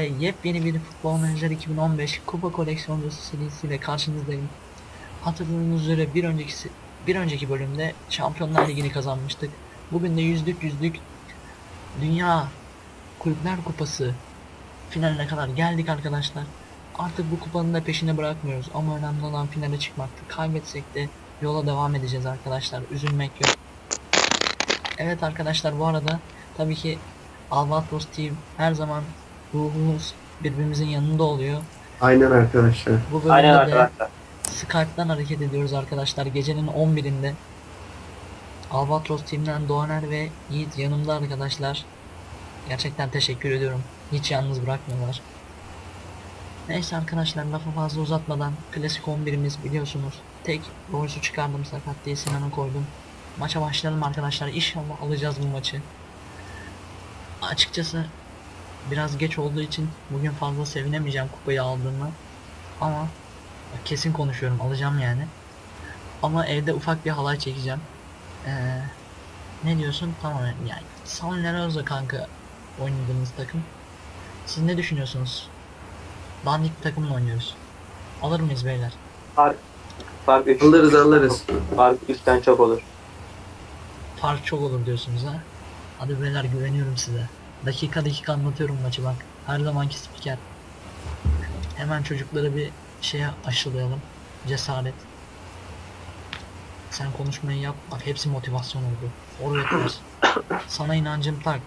ve yepyeni bir Futbol Manager 2015 Kupa Koleksiyoncusu serisiyle karşınızdayım. Hatırladığınız üzere bir önceki bir önceki bölümde Şampiyonlar Ligi'ni kazanmıştık. Bugün de yüzlük yüzlük Dünya Kulüpler Kupası finaline kadar geldik arkadaşlar. Artık bu kupanın da peşini bırakmıyoruz ama önemli olan finale çıkmaktı. Kaybetsek de yola devam edeceğiz arkadaşlar. Üzülmek yok. Evet arkadaşlar bu arada tabii ki Albatros Team her zaman ruhumuz birbirimizin yanında oluyor. Aynen arkadaşlar. Bu bölümde Aynen de arkadaşlar. Skype'dan hareket ediyoruz arkadaşlar. Gecenin 11'inde Albatros Team'den Doğaner ve Yiğit yanımda arkadaşlar. Gerçekten teşekkür ediyorum. Hiç yalnız bırakmıyorlar. Neyse arkadaşlar lafı fazla uzatmadan klasik 11'imiz biliyorsunuz. Tek Royce'u çıkardım sakat diye Sinan'ı koydum. Maça başlayalım arkadaşlar. İnşallah alacağız bu maçı. Açıkçası biraz geç olduğu için bugün fazla sevinemeyeceğim kupayı aldığımı. Ama kesin konuşuyorum alacağım yani. Ama evde ufak bir halay çekeceğim. Ee, ne diyorsun? Tamam yani San Lorenzo kanka oynadığımız takım. Siz ne düşünüyorsunuz? Dandik takımla oynuyoruz. Alır mıyız beyler? Fark, fark 3. Alırız alırız. Fark 3'ten çok olur. Fark çok olur diyorsunuz ha. Hadi beyler güveniyorum size. Dakika dakika anlatıyorum maçı bak. Her zamanki spiker. Hemen çocukları bir şeye aşılayalım. Cesaret. Sen konuşmayı yap. Bak hepsi motivasyon oldu. Forvetler. Sana inancım tak.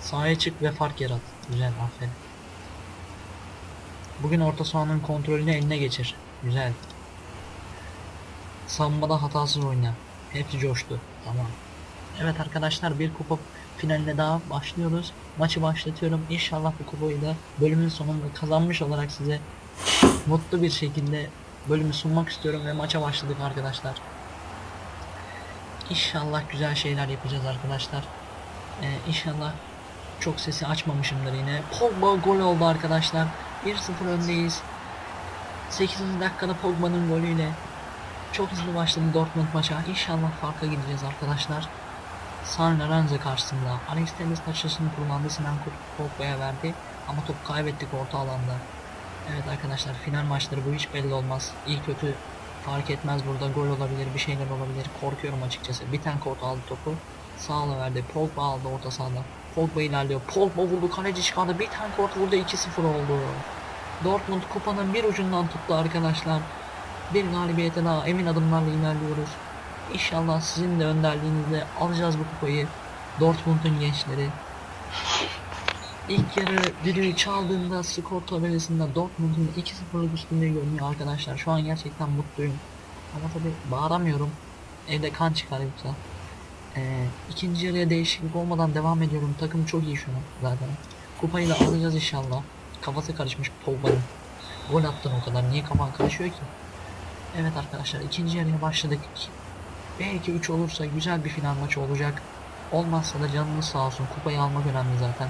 Sahaya çık ve fark yarat. Güzel aferin. Bugün orta sahanın kontrolünü eline geçir. Güzel. Savunmada hatasız oyna. Hepsi coştu. Tamam. Evet arkadaşlar bir kupa finaline daha başlıyoruz. Maçı başlatıyorum. İnşallah bu kupayı da bölümün sonunda kazanmış olarak size mutlu bir şekilde bölümü sunmak istiyorum ve maça başladık arkadaşlar. İnşallah güzel şeyler yapacağız arkadaşlar. Ee, inşallah çok sesi açmamışımdır yine. Pogba gol oldu arkadaşlar. 1-0 öndeyiz. 8. dakikada Pogba'nın golüyle çok hızlı başladı Dortmund maça. İnşallah farka gideceğiz arkadaşlar. San Lorenzo karşısında Alex Telles taşısını kullandı. Sinan Pogba'ya verdi. Ama top kaybettik orta alanda. Evet arkadaşlar final maçları bu hiç belli olmaz. İyi kötü fark etmez burada gol olabilir bir şeyler olabilir. Korkuyorum açıkçası. Bir tane kort aldı topu. Sağla verdi. Pogba aldı orta sahada. Pogba ilerliyor. Pogba vurdu. Kaleci çıkardı. Bir tane kort vurdu. 2-0 oldu. Dortmund kupanın bir ucundan tuttu arkadaşlar. Bir galibiyete daha emin adımlarla ilerliyoruz. İnşallah sizin de önderliğinizle alacağız bu kupayı. Dortmund'un gençleri. İlk yarı düdüğü çaldığında skor tabelasında Dortmund'un 2-0'lık üstünlüğü görünüyor arkadaşlar. Şu an gerçekten mutluyum. Ama tabi bağıramıyorum. Evde kan çıkar yoksa. Ee, ikinci yarıya değişiklik olmadan devam ediyorum. Takım çok iyi şu an zaten. Kupayı da alacağız inşallah. Kafası karışmış Pogba'nın. Gol attın o kadar. Niye kafan karışıyor ki? Evet arkadaşlar ikinci yarıya başladık. Belki 3 olursa güzel bir final maçı olacak. Olmazsa da canınız sağ olsun. Kupayı almak önemli zaten.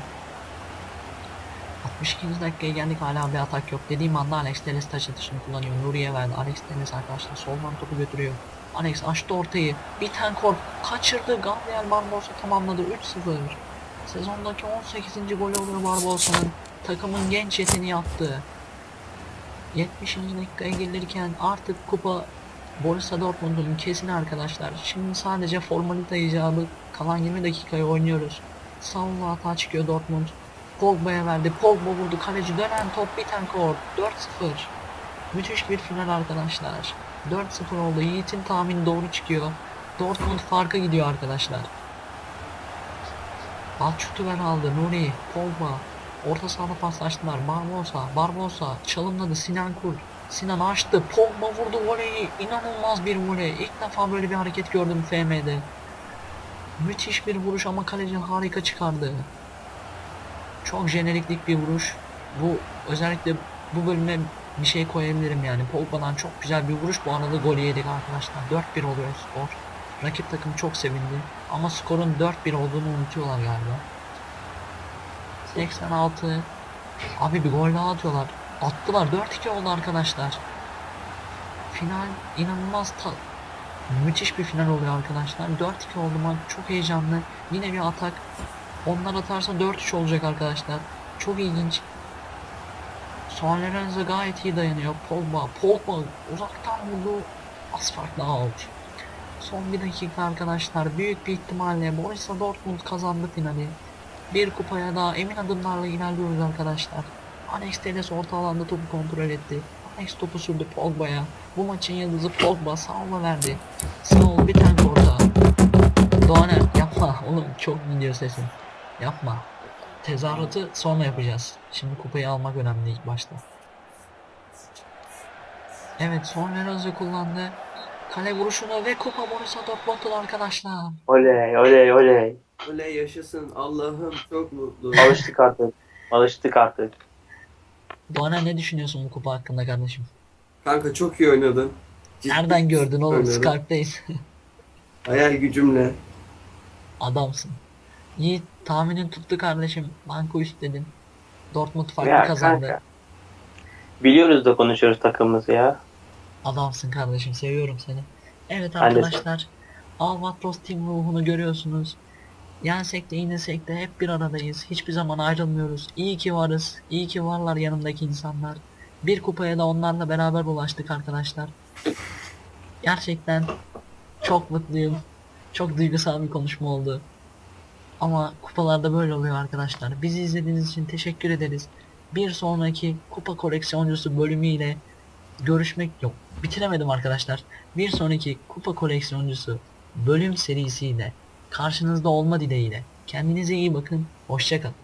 62. dakikaya geldik hala bir atak yok. Dediğim anda Alex Telles taç atışını kullanıyor. Nuriye verdi. Alex Telles arkadaşlar soldan topu götürüyor. Alex açtı ortayı. Bir tane kor kaçırdı. Gabriel Barbosa tamamladı. 3-0. Sezondaki 18. golü oluyor Barbosa'nın. Takımın genç yeteneği attı. 70. dakikaya gelirken artık kupa Borussia Dortmund'un kesin arkadaşlar. Şimdi sadece formalite icabı kalan 20 dakikayı oynuyoruz. Savunma hata çıkıyor Dortmund. Pogba'ya verdi. Pogba vurdu. Kaleci dönen top biten kor. 4-0. Müthiş bir final arkadaşlar. 4-0 oldu. Yiğit'in tahmini doğru çıkıyor. Dortmund farka gidiyor arkadaşlar. Balçutuver aldı. Nuri. Pogba. Orta sahada paslaştılar. Barbosa. Barbosa. Çalımladı. Sinan Kurt. Sinan açtı. Pogba vurdu voleyi. İnanılmaz bir voley. İlk defa böyle bir hareket gördüm FM'de. Müthiş bir vuruş ama kaleci harika çıkardı. Çok jeneriklik bir vuruş. Bu özellikle bu bölüme bir şey koyabilirim yani. Pogba'dan çok güzel bir vuruş. Bu arada golü yedik arkadaşlar. 4-1 oluyor skor. Rakip takım çok sevindi. Ama skorun 4-1 olduğunu unutuyorlar galiba. 86. Abi bir gol daha atıyorlar. Attılar. 4-2 oldu arkadaşlar. Final inanılmaz ta müthiş bir final oluyor arkadaşlar. 4-2 oldu maç. Çok heyecanlı. Yine bir atak. Onlar atarsa 4-3 olacak arkadaşlar. Çok ilginç. Son Lorenzo gayet iyi dayanıyor. Pogba, Pogba uzaktan vurdu. Az farklı out. Son bir dakika arkadaşlar. Büyük bir ihtimalle Borussia Dortmund kazandı finali. Bir kupaya daha emin adımlarla ilerliyoruz arkadaşlar. Alex Telles orta alanda topu kontrol etti. Alex topu sürdü Pogba'ya. Bu maçın yıldızı Pogba sağla verdi. Sağ ol bir tane orta. Doğaner yapma oğlum çok gidiyor sesin. Yapma. Tezahüratı sonra yapacağız. Şimdi kupayı almak önemli ilk başta. Evet son Lorenzo kullandı. Kale vuruşunu ve kupa Borussia Dortmund'un arkadaşlar. Oley oley oley. Oley yaşasın. Allah'ım çok mutlu. Alıştık artık. Alıştık artık. Doğaner ne düşünüyorsun bu kupa hakkında kardeşim? Kanka çok iyi oynadın. Ciddi Nereden gördün oğlum? oynadım. Skype'dayız. Hayal gücümle. Adamsın. Yiğit tahminin tuttu kardeşim. Banko üstledin. Dortmund farklı Ya kazandı. kanka. Biliyoruz da konuşuyoruz takımımızı ya. Adamsın kardeşim seviyorum seni. Evet Ben de arkadaşlar. Albatros Team ruhunu görüyorsunuz. Yensek de yenilsek de hep bir aradayız. Hiçbir zaman ayrılmıyoruz. İyi ki varız. İyi ki varlar yanımdaki insanlar. Bir kupaya da onlarla beraber ulaştık arkadaşlar. Gerçekten çok mutluyum. Çok duygusal bir konuşma oldu. Ama kupalarda böyle oluyor arkadaşlar. Bizi izlediğiniz için teşekkür ederiz. Bir sonraki kupa koleksiyoncusu bölümüyle görüşmek yok. Bitiremedim arkadaşlar. Bir sonraki kupa koleksiyoncusu bölüm serisiyle karşınızda olma dileğiyle. Kendinize iyi bakın. Hoşçakalın.